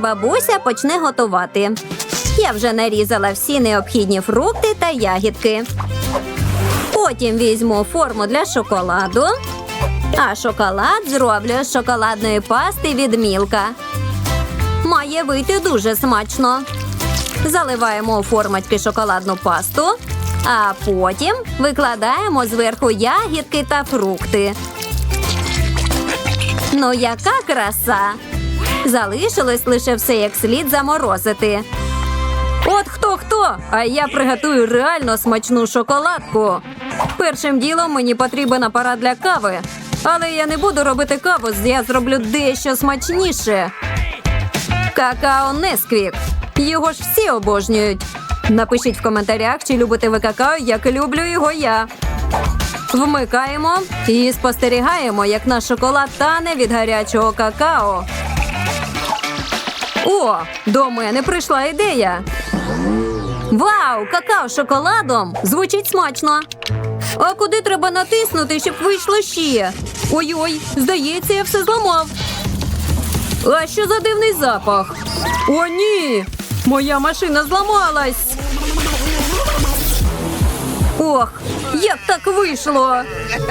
Бабуся почне готувати. Я вже нарізала всі необхідні фрукти та ягідки. Потім візьму форму для шоколаду, а шоколад зроблю з шоколадної пасти від мілка. Має вийти дуже смачно. Заливаємо у формочки шоколадну пасту, а потім викладаємо зверху ягідки та фрукти. Ну, яка краса! Залишилось лише все як слід заморозити. От хто хто, а я приготую реально смачну шоколадку. Першим ділом мені потрібен апарат для кави, але я не буду робити каву, я зроблю дещо смачніше. Какао Несквік. Його ж всі обожнюють. Напишіть в коментарях, чи любите ви какао, як люблю його я. Вмикаємо і спостерігаємо, як наш шоколад тане від гарячого какао. О, до мене прийшла ідея. Вау, какао з шоколадом! Звучить смачно. А куди треба натиснути, щоб вийшло ще? Ой-ой, здається, я все зламав. А що за дивний запах? О, ні! Моя машина зламалась. Ох, як так вийшло?